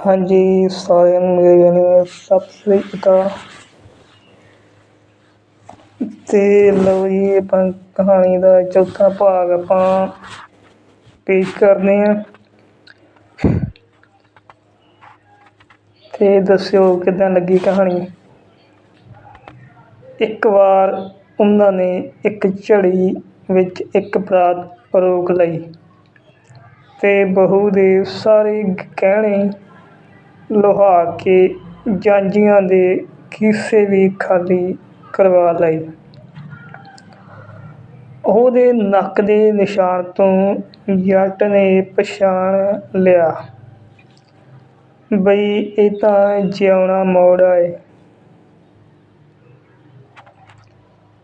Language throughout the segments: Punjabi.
ਹਾਂਜੀ, ਸਾਰਿਆਂ ਨੂੰ ਮੇਰੇ ਨੇ ਸਤਿ ਸ੍ਰੀ ਅਕਾਲ। ਤੇ ਲਓ ਜੀ, ਆਪਾਂ ਕਹਾਣੀ ਦਾ ਚੌਥਾ ਭਾਗ ਆਪਾਂ ਪੇਸ਼ ਕਰਦੇ ਹਾਂ। ਤੇ ਦੱਸਿਓ, ਕਿੱਦਾਂ ਲੱਗੀ ਕਹਾਣੀ? ਇੱਕ ਵਾਰ ਉਹਨਾਂ ਨੇ ਇੱਕ ਝੜੀ ਵਿੱਚ ਇੱਕ ਬਰਾਤ ਰੋਕ ਲਈ। ਅਤੇ ਬਹੂ ਦੇ ਸਾਰੇ ਗਹਿਣੇ ਲੁਹਾ ਕੇ ਜਾਂਜੀਆਂ ਦੇ ਖੀਸੇ ਵੀ ਖਾਲੀ ਕਰਵਾ ਲਏ ਉਹਦੇ ਨੱਕ ਦੇ ਨਿਸ਼ਾਨ ਤੋਂ ਜੱਟ ਨੇ ਪਛਾਣ ਲਿਆ। ਬਈ, ਇਹ ਤਾਂ ਜਿਉਣਾ ਮੋੜਾ ਏ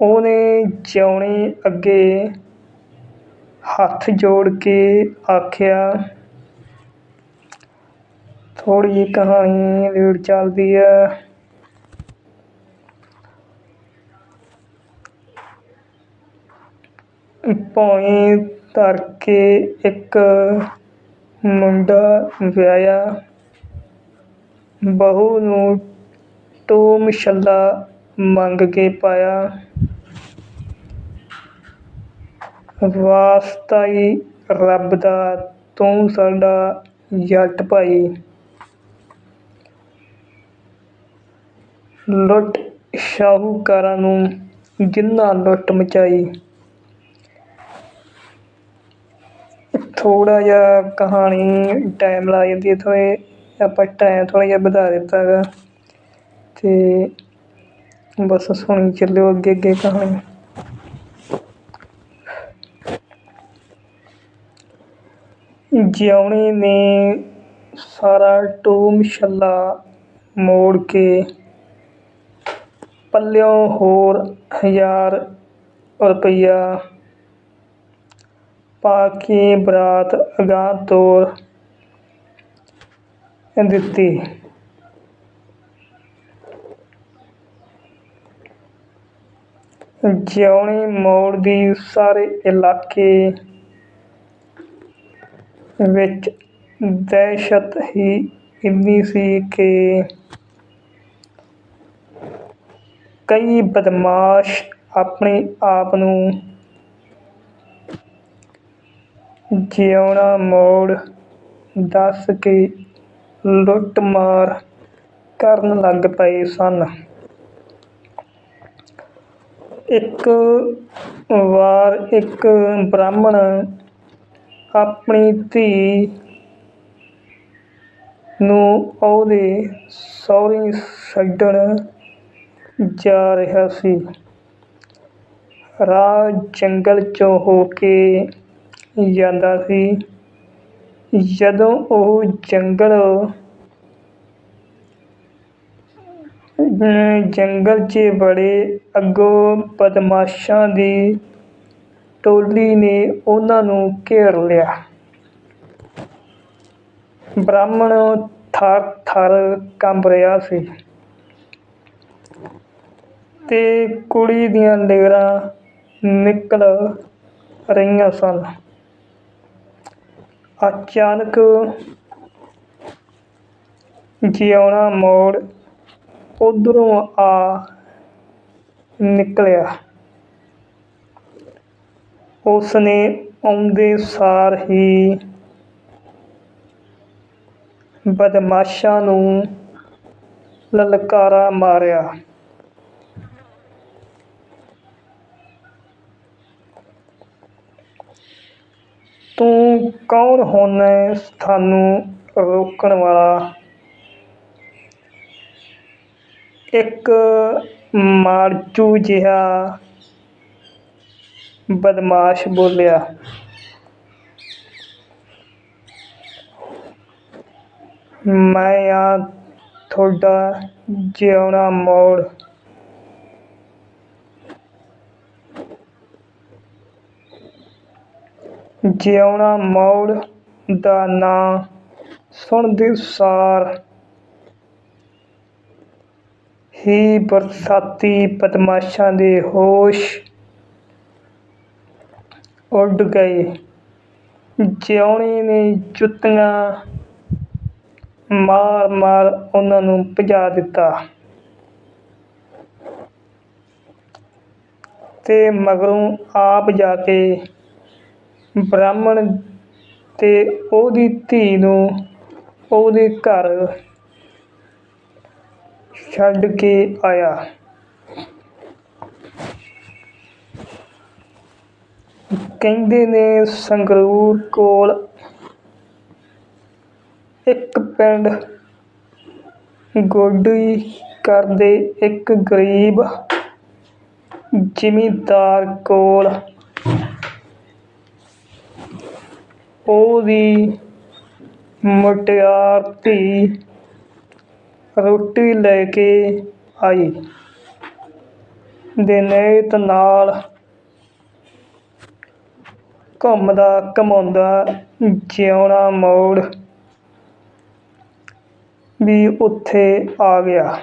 ਉਹਨੇ ਜਿਉਣੇ ਅੱਗੇ ਹੱਥ ਜੋੜ ਕੇ ਆਖਿਆ, ਥੋੜ੍ਹੀ ਜਿਹੀ ਕਹਾਣੀ ਰੀੜ ਚੱਲਦੀ ਹੈ। ਭੌਂ ਧਰ ਕੇ ਇੱਕ ਮੁੰਡਾ ਵਿਆਹਿਆ। ਬਹੂ ਨੂੰ ਟੋ ਮਸ਼ੱਲਾ ਮੰਗ ਕੇ ਪਾਇਆ। ਵਾਸਤਾ ਹੀ ਰੱਬ ਦਾ, ਤੂੰ ਸਾਡਾ ਜੱਟ ਭਾਈ। ਲੁੱਟ ਸ਼ਾਹੂਕਾਰਾਂ ਨੂੰ ਜਿੰਨਾ ਲੁੱਟ ਮਚਾਈ। ਥੋੜਾ ਜਿਹਾ ਕਹਾਣੀ ਟਾਈਮ ਲਾ ਜਾਂਦੀ ਹੈ ਥੋੜ੍ਹੇ ਆਪਾਂ ਟਾਈਮ ਥੋੜ੍ਹਾ ਜਿਹਾ ਵਧਾ ਦਿੱਤਾ ਗਾ। ਤੇ ਬਸ ਸੁਣੀ ਚੱਲਿਓ ਅੱਗੇ ਅੱਗੇ ਕਹਾਣੀ। ਜਿਉਣੇ ਨੇ, ਸਾਰਾ ਟੋ ਮਸ਼ੱਲਾ ਮੋੜ ਕੇ ਪੱਲਿਓਂ ਹੋਰ ਹਜ਼ਾਰ ਰੁਪਈਆ ਪਾ ਕੇ ਬਰਾਤ ਅਗਾਂਹ ਤੋਰ ਦਿੱਤੀ। ਜਿਉਣੇ ਮੋੜ ਦੀ ਸਾਰੇ ਇਲਾਕੇ ਵਿੱਚ ਦਹਿਸ਼ਤ ਹੀ ਇੰਨੀ ਸੀ ਕਿ ਕਈ ਬਦਮਾਸ਼ ਆਪਣੇ ਆਪ ਨੂੰ ਜਿਉਣਾ ਮੋੜ ਦੱਸ ਕੇ ਲੁੱਟ ਮਾਰ ਕਰਨ ਲੱਗ ਪਏ ਸਨ। ਇੱਕ ਵਾਰ ਇੱਕ ਬ੍ਰਾਹਮਣ ਆਪਣੀ ਧੀ ਨੂੰ ਉਹਦੇ ਸਹੁਰੇ ਛੱਡਣ ਜਾ ਰਿਹਾ ਸੀ। ਰਾਹ ਜੰਗਲ 'ਚੋਂ ਹੋ ਕੇ ਜਾਂਦਾ ਸੀ। ਜਦੋਂ ਉਹ ਜੰਗਲ ਜੰਗਲ 'ਚ ਬੜੇ ਅੱਗੋਂ ਬਦਮਾਸ਼ਾਂ ਦੀ ਟੋਲੀ ਨੇ ਉਹਨਾਂ ਨੂੰ ਘੇਰ ਲਿਆ। ਬ੍ਰਾਹਮਣ ਥਰ ਥਰ ਕੰਬ ਰਿਹਾ ਸੀ ਤੇ ਕੁੜੀ ਦੀਆਂ ਲੇਰਾਂ ਨਿਕਲ ਰਹੀਆਂ ਸਨ। ਅਚਾਨਕ ਜਿਉਣਾ ਮੋੜ ਉਧਰੋਂ ਆ ਨਿਕਲਿਆ। ਉਸਨੇ ਆਉਂਦੇ ਸਾਰ ਹੀ ਬਦਮਾਸ਼ਾਂ ਨੂੰ ਲਲਕਾਰਾ ਮਾਰਿਆ। ਤੂੰ ਕੌਣ ਹੋਨਾ ਸਾਨੂੰ ਰੋਕਣ ਵਾਲਾ? ਇੱਕ ਮਾਰਜੂ ਜਿਹਾ ਬਦਮਾਸ਼ ਬੋਲਿਆ। ਮੈਂ ਆ ਤੁਹਾਡਾ ਜਿਉਣਾ ਮੋੜ। ਜਿਉਣਾ ਮੌੜ ਦਾ ਨਾਂ ਸੁਣਦੇ ਸਾਰ ਹੀ ਬਰਸਾਤੀ ਬਦਮਾਸ਼ਾਂ ਦੇ ਹੋਸ਼ ਉੱਡ ਗਏ। ਜਿਉਣੇ ਨੇ ਜੁੱਤੀਆਂ ਮਾਰ ਮਾਰ ਉਹਨਾਂ ਨੂੰ ਭਜਾ ਦਿੱਤਾ। ਤੇ ਮਗਰੋਂ ਆਪ ਜਾ ਕੇ ਬ੍ਰਾਹਮਣ ਤੇ ਉਹਦੀ ਧੀ ਨੂੰ ਉਹਦੇ ਘਰ ਛੱਡ ਕੇ ਆਇਆ। ਕਹਿੰਦੇ ਨੇ ਸੰਗਰੂਰ ਕੋਲ ਇੱਕ ਪਿੰਡ ਗੋਡੀ ਕਰਦੇ ਇੱਕ ਗਰੀਬ ਜ਼ਿਮੀਂਦਾਰ ਕੋਲ। ਉਹਦੀ ਮੁਟਿਆਰ ਧੀ ਰੋਟੀ ਲੈ ਕੇ ਆਈ। ਦੇ ਨੇਤ ਨਾਲ ਘੁੰਮਦਾ, ਘਮਾਉਂਦਾ, ਜਿਉਣਾ ਮੋੜ ਵੀ ਉੱਥੇ ਆ ਗਿਆ।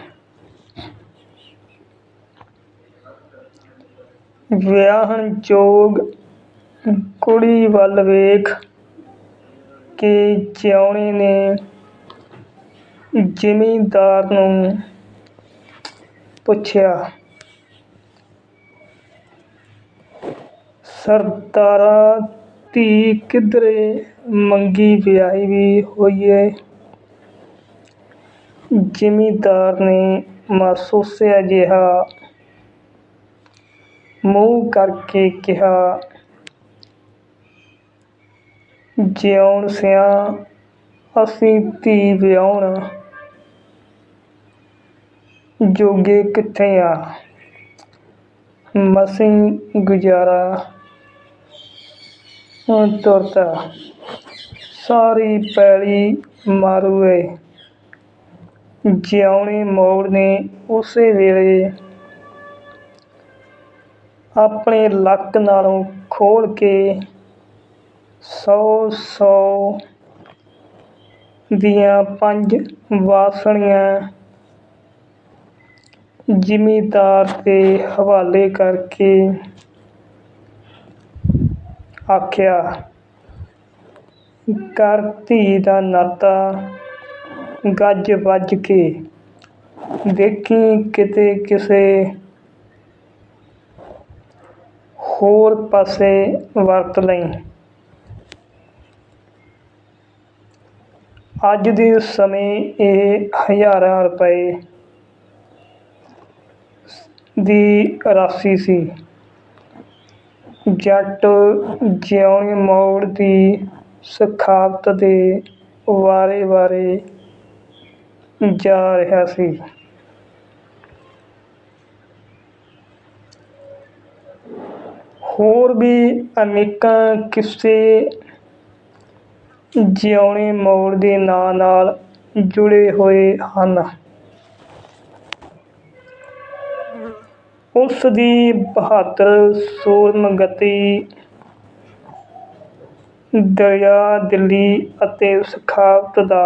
ਵਿਆਹਣ ਜੋਗ ਕੁੜੀ ਵੱਲ ਵੇਖ ਕੇ ਜਿਉਣੇ ਨੇ ਜ਼ਿਮੀਂਦਾਰ ਨੂੰ ਪੁੱਛਿਆ ਸਰਦਾਰਾ ਧੀ ਕਿਧਰੇ ਮੰਗੀ ਵਿਆਹੀ ਵੀ ਹੋਈਏ। ਏ ਜ਼ਿਮੀਂਦਾਰ ਨੇ ਮਾਸੂਸਿਆ ਜਿਹਾ ਮੂੰਹ ਕਰਕੇ ਕਿਹਾ, ਜਿਉਣ ਸਿਆ ਅਸੀਂ ਧੀ ਵਿਆਹੁਣ ਜੋਗੇ ਕਿੱਥੇ ਆ? ਮਸੀਂ ਗੁਜ਼ਾਰਾ ਤੁਰਦਾ। ਸਾਰੀ ਪੈਲੀ ਮਾਰੂਏ। ਏ ਜਿਉਣੇ ਮੋੜ ਨੇ ਉਸੇ ਵੇਲੇ। ਆਪਣੇ ਲੱਕ ਨਾਲੋਂ ਖੋਲ ਕੇ ਸੌ ਸੌ ਦੀਆਂ ਪੰਜ ਵਾਸਣੀਆਂ ਜ਼ਿਮੀਦਾਰ ਦੇ ਹਵਾਲੇ ਕਰਕੇ ਆਖਿਆ, ਘਰ ਧੀ ਦਾ ਨਾਤਾ ਗੱਜ ਵੱਜ ਕੇ ਦੇਖੀ ਕਿਤੇ ਕਿਸੇ ਹੋਰ ਪਾਸੇ ਵਰਤ ਲਈ। ਅੱਜ ਦੇ ਸਮੇਂ ਇਹ ਹਜ਼ਾਰਾਂ ਰੁਪਏ ਦੀ ਰਾਸ਼ੀ ਸੀ। ਜੱਟ ਜਿਉਣੀ ਮੋੜ ਦੀ ਸਖਾਵਤ ਦੇ ਵਾਰੇ ਵਾਰੇ ਜਾ ਰਿਹਾ ਸੀ। ਹੋਰ ਵੀ ਅਨੇਕਾਂ ਕਿੱਸੇ ਜਿਉਣੇ ਮੋੜ ਦੇ ਨਾਂ ਨਾਲ ਜੁੜੇ ਹੋਏ ਹਨ। ਉਸ ਦੀ ਬਹਾਦਰ ਸੂਰਮਗਤੀ, ਦਰਿਆ ਦਿਲੀ ਅਤੇ ਸਖਾਵਤ ਦਾ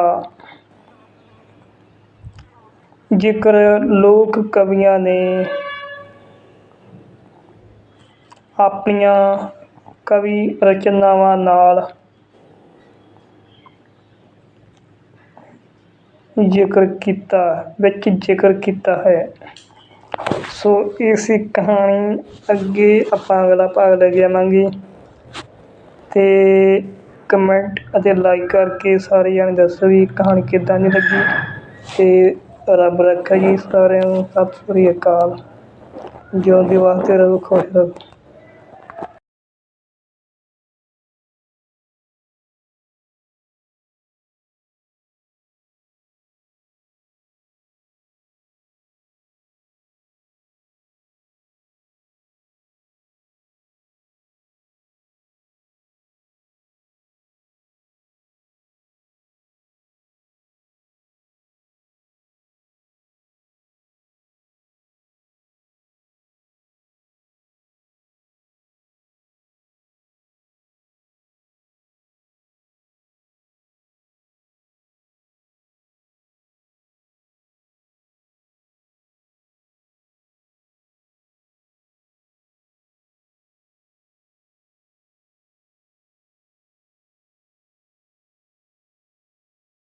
ਜ਼ਿਕਰ ਲੋਕ ਕਵੀਆਂ ਨੇ ਆਪਣੀਆਂ ਕਵੀ ਰਚਨਾਵਾਂ ਨਾਲ ਜ਼ਿਕਰ ਕੀਤਾ, ਵਿੱਚ ਜ਼ਿਕਰ ਕੀਤਾ ਹੈ। ਸੋ ਇਸ ਕਹਾਣੀ ਅੱਗੇ ਆਪਾਂ ਅਗਲਾ ਭਾਗ ਲੈ ਕੇ ਆਵਾਂਗੇ। ਤੇ ਕਮੈਂਟ ਅਤੇ ਲਾਈਕ ਕਰਕੇ ਸਾਰੇ ਜਾਣੇ ਦੱਸੋ ਵੀ ਕਹਾਣੀ ਕਿੱਦਾਂ ਦੀ ਲੱਗੀ। ਤੇ ਰੱਬ ਰੱਖਾ ਜੀ ਸਾਰਿਆਂ ਨੂੰ। ਸਤਿ ਸ੍ਰੀ ਅਕਾਲ। ਜਿਉਂਦੇ ਵਾਸਤੇ ਰਹੋ, ਖੁਸ਼ ਰਹੋ।